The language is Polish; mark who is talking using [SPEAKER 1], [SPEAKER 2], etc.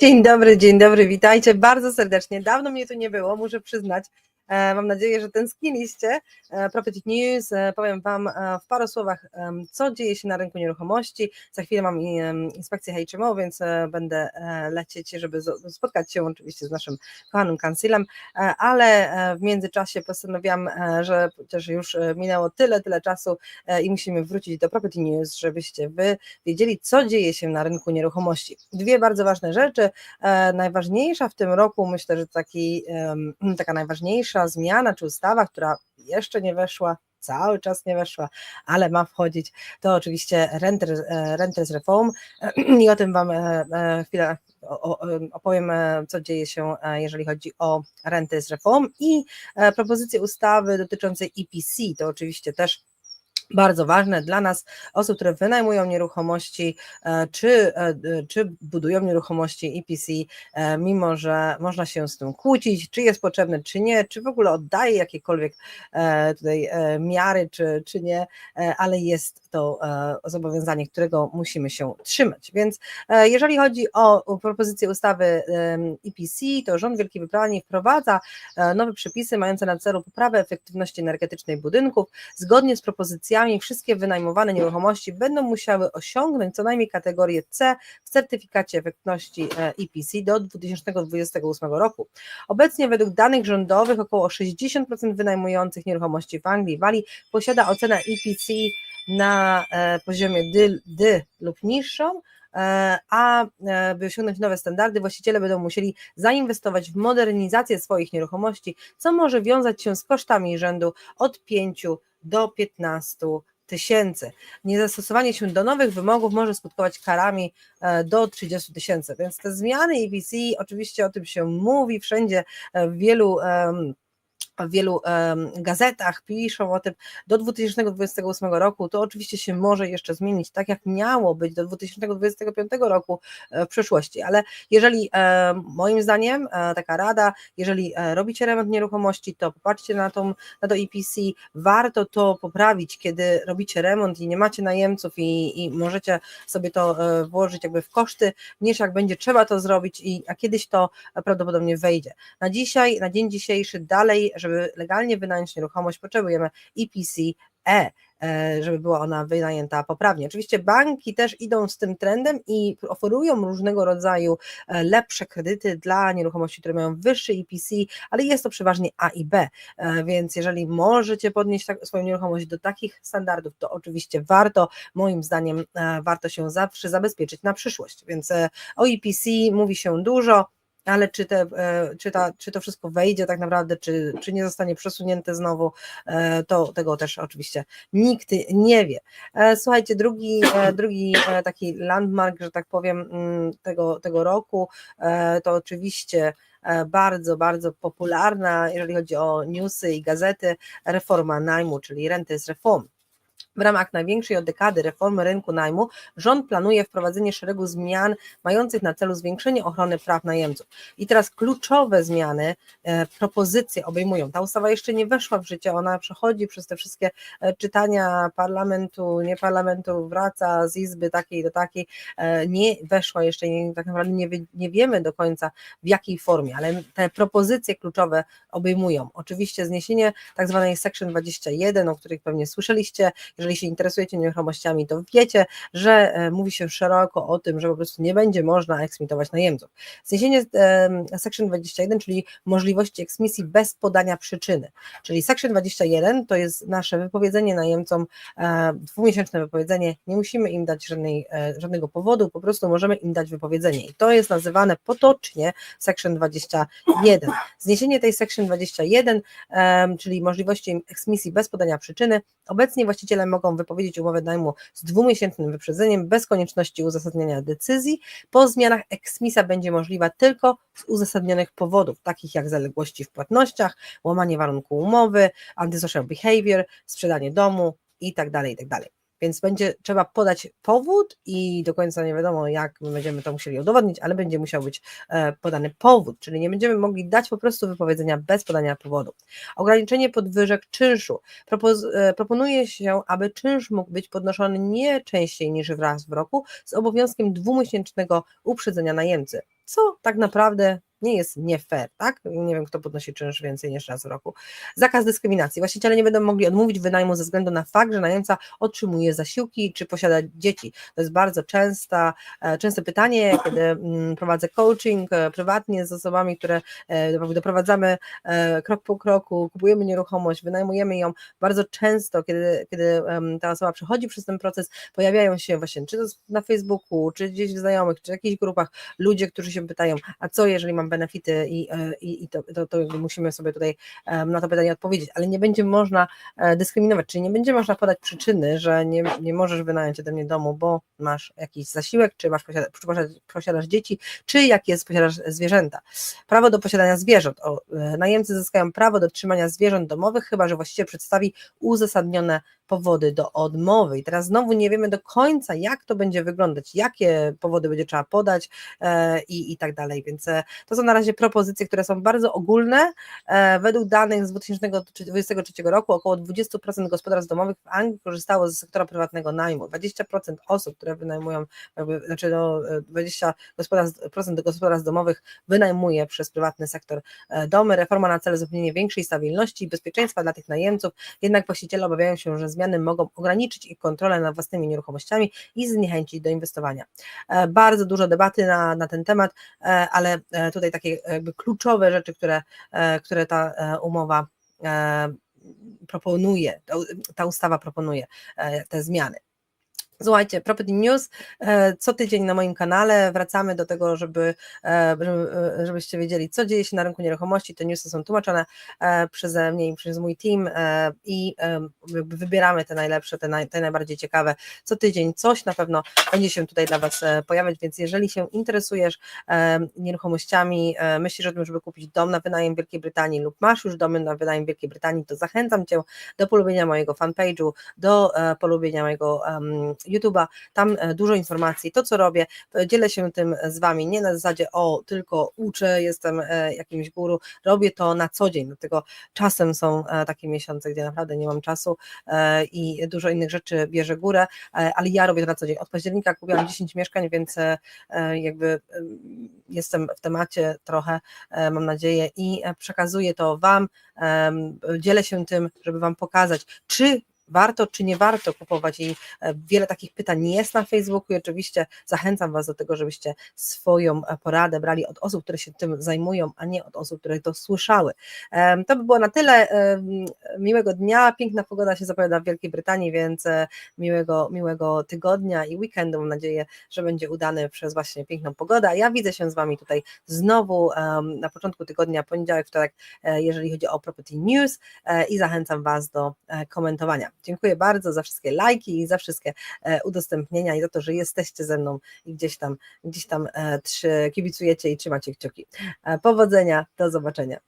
[SPEAKER 1] Dzień dobry, dzień dobry, witajcie bardzo serdecznie. Dawno mnie tu nie było, muszę przyznać. E, Mam nadzieję, że tęskniliście. E, Property News, e, powiem Wam w paru słowach, co dzieje się na rynku nieruchomości. Za chwilę mam inspekcję HMO, więc będę lecieć, żeby spotkać się oczywiście z naszym kochanym kancylem, e, ale w międzyczasie postanowiłam, że chociaż już minęło tyle, tyle czasu i musimy wrócić do Property News, żebyście Wy wiedzieli, co dzieje się na rynku nieruchomości. Dwie bardzo ważne rzeczy. Najważniejsza w tym roku, myślę, że taki, taka najważniejsza zmiana czy ustawa, która jeszcze nie weszła, cały czas nie weszła, ale ma wchodzić, to oczywiście Renters, e, Renters Reform. I o tym Wam e, e, chwilę opowiem, co dzieje się, jeżeli chodzi o Renters Reform. I propozycje ustawy dotyczącej EPC, to oczywiście też bardzo ważne dla nas, osób, które wynajmują nieruchomości, e, czy, e, czy budują nieruchomości EPC, e, mimo że można się z tym kłócić, czy jest potrzebne, czy nie, czy w ogóle oddaje jakiekolwiek tutaj miary, czy, czy nie, ale jest to zobowiązanie, którego musimy się trzymać. Więc jeżeli chodzi o propozycję ustawy EPC, to rząd Wielkiej Brytanii wprowadza nowe przepisy mające na celu poprawę efektywności energetycznej budynków, Zgodnie z propozycjami wszystkie wynajmowane nieruchomości będą musiały osiągnąć co najmniej kategorię C w certyfikacie efektywności e, EPC do 2028 roku. Obecnie według danych rządowych około 60% wynajmujących nieruchomości w Anglii i Walii posiada ocenę EPC na e, poziomie D, D lub niższą, e, a e, by osiągnąć nowe standardy, właściciele będą musieli zainwestować w modernizację swoich nieruchomości, co może wiązać się z kosztami rzędu od 5 do 15 tysięcy. Niezastosowanie się do nowych wymogów może skutkować karami e, do 30 tysięcy. Więc te zmiany EPC, oczywiście o tym się mówi wszędzie e, w wielu. em, w wielu gazetach piszą o tym do 2028 roku, to oczywiście się może jeszcze zmienić, tak jak miało być do 2025 roku e, w przyszłości, ale jeżeli e, moim zdaniem e, taka rada, jeżeli robicie remont nieruchomości, to popatrzcie na, tą, na to EPC, warto to poprawić, kiedy robicie remont i nie macie najemców i, i możecie sobie to włożyć jakby w koszty, niż jak będzie trzeba to zrobić, i, a kiedyś to prawdopodobnie wejdzie. Na dzisiaj, na dzień dzisiejszy dalej, żeby legalnie wynająć nieruchomość, potrzebujemy EPC E, e, żeby była ona wynajęta poprawnie. Oczywiście banki też idą z tym trendem i oferują różnego rodzaju e, lepsze kredyty dla nieruchomości, które mają wyższy EPC, ale jest to przeważnie A i B, E, więc jeżeli możecie podnieść tak, swoją nieruchomość do takich standardów, to oczywiście warto, moim zdaniem e, warto się zawsze zabezpieczyć na przyszłość, więc e, o EPC mówi się dużo, ale czy, te, e, czy, ta, czy to wszystko wejdzie tak naprawdę, czy, czy nie zostanie przesunięte znowu, e, to tego też oczywiście nikt nie wie. E, Słuchajcie, drugi, drugi taki landmark, że tak powiem, mm, tego, tego roku, to oczywiście bardzo, bardzo popularna, jeżeli chodzi o newsy i gazety, reforma najmu, czyli renty z reform. W ramach największej od dekady reformy rynku najmu rząd planuje wprowadzenie szeregu zmian mających na celu zwiększenie ochrony praw najemców. I teraz kluczowe zmiany, e, propozycje obejmują. Ta ustawa jeszcze nie weszła w życie, ona przechodzi przez te wszystkie e, czytania parlamentu, nie parlamentu, wraca z izby takiej do takiej, e, nie weszła jeszcze, nie, tak naprawdę nie, nie wiemy do końca w jakiej formie, ale te propozycje kluczowe obejmują oczywiście zniesienie tak zwanej Section 21, o których pewnie słyszeliście, jeżeli się interesujecie nieruchomościami, to wiecie, że e, mówi się szeroko o tym, że po prostu nie będzie można eksmitować najemców. Zniesienie Section 21, czyli możliwości eksmisji bez podania przyczyny, czyli Section 21 to jest nasze wypowiedzenie najemcom, e, dwumiesięczne wypowiedzenie, nie musimy im dać żadnej, e, żadnego powodu, po prostu możemy im dać wypowiedzenie i to jest nazywane potocznie Section 21. Zniesienie tej Section 21, em, czyli możliwości eksmisji bez podania przyczyny, obecnie właściciele mogą wypowiedzieć umowę najmu z dwumiesięcznym wyprzedzeniem bez konieczności uzasadniania decyzji. Po zmianach eksmisja będzie możliwa tylko z uzasadnionych powodów, takich jak zaległości w płatnościach, łamanie warunku umowy, antisocial behavior, sprzedanie domu i tak Więc będzie trzeba podać powód i do końca nie wiadomo, jak my będziemy to musieli udowodnić, ale będzie musiał być e, podany powód, czyli nie będziemy mogli dać po prostu wypowiedzenia bez podania powodu. Ograniczenie podwyżek czynszu. E, proponuje się, aby czynsz mógł być podnoszony nie częściej niż raz w roku z obowiązkiem dwumiesięcznego uprzedzenia najemcy. co tak naprawdę nie jest nie fair, tak? Nie wiem, kto podnosi czynsz więcej niż raz w roku. Zakaz dyskryminacji. Właściciele nie będą mogli odmówić wynajmu ze względu na fakt, że najemca otrzymuje zasiłki czy posiada dzieci. To jest bardzo częsta, e, częste pytanie, kiedy mm, prowadzę coaching e, prywatnie z osobami, które e, doprowadzamy krok po kroku, kupujemy nieruchomość, wynajmujemy ją. Bardzo często, kiedy, kiedy ta osoba przechodzi przez ten proces, pojawiają się właśnie czy to na Facebooku, czy gdzieś w znajomych, czy w jakichś grupach ludzie, którzy się pytają, a co jeżeli mam benefity i, e, i, i to, to, to musimy sobie tutaj em, na to pytanie odpowiedzieć, ale nie będzie można e, dyskryminować, czyli nie będzie można podać przyczyny, że nie, nie możesz wynająć ode mnie domu, bo masz jakiś zasiłek, czy masz posiadasz, posiadasz dzieci, czy jak jest posiadasz zwierzęta. Prawo do posiadania zwierząt. O, e, najemcy zyskają prawo do trzymania zwierząt domowych, chyba że właściciel przedstawi uzasadnione powody do odmowy. I teraz znowu nie wiemy do końca, jak to będzie wyglądać, jakie powody będzie trzeba podać e, i, i tak dalej. Więc e, to są na razie propozycje, które są bardzo ogólne. E, według danych z 2023 roku około 20% gospodarstw domowych w Anglii korzystało z sektora prywatnego najmu. 20% osób, które wynajmują, jakby, znaczy no, 20% gospodarstw, gospodarstw domowych wynajmuje przez prywatny sektor domy. Reforma na celu zapewnienie większej stabilności i bezpieczeństwa dla tych najemców, jednak właściciele obawiają się, że zmiany mogą ograniczyć ich kontrolę nad własnymi nieruchomościami i zniechęcić do inwestowania. E, Bardzo dużo debaty na, na ten temat, e, ale e, tutaj takie jakby kluczowe rzeczy, które, które ta umowa proponuje, ta- ta ustawa proponuje te zmiany. Słuchajcie, Property News e, co tydzień na moim kanale. Wracamy do tego, żeby, e, e, żebyście wiedzieli, co dzieje się na rynku nieruchomości. Te newsy są tłumaczone przeze mnie i przez mój team i wybieramy te najlepsze, te, naj, te najbardziej ciekawe. Co tydzień coś na pewno będzie się tutaj dla Was pojawiać, więc jeżeli się interesujesz nieruchomościami, myślisz o tym, żeby kupić dom na wynajem w Wielkiej Brytanii lub masz już domy na wynajem w Wielkiej Brytanii, to zachęcam Cię do polubienia mojego fanpage'u, do polubienia mojego YouTube'a, tam e, dużo informacji, to co robię, dzielę się tym z Wami, nie na zasadzie o, tylko uczę, jestem e, jakimś guru, robię to na co dzień, dlatego czasem są e, takie miesiące, gdzie naprawdę nie mam czasu i dużo innych rzeczy bierze górę, ale ja robię to na co dzień. Od października kupiłam 10 mieszkań, więc jakby em, jestem w temacie trochę, mam nadzieję, i przekazuję to Wam, dzielę się tym, żeby Wam pokazać, czy warto czy nie warto kupować i e, wiele takich pytań jest na Facebooku i oczywiście zachęcam Was do tego, żebyście swoją e, poradę brali od osób, które się tym zajmują, a nie od osób, które to słyszały. To by było na tyle. Miłego dnia, piękna pogoda się zapowiada w Wielkiej Brytanii, więc e, miłego, miłego tygodnia i weekendu. Mam nadzieję, że będzie udany przez właśnie piękną pogodę. Ja widzę się z Wami tutaj znowu na początku tygodnia, poniedziałek, wtorek, jeżeli chodzi o Property News i zachęcam Was do komentowania. Dziękuję bardzo za wszystkie lajki i za wszystkie e, udostępnienia i za to, że jesteście ze mną i gdzieś tam, gdzieś tam e, kibicujecie i trzymacie kciuki. E, Powodzenia, do zobaczenia.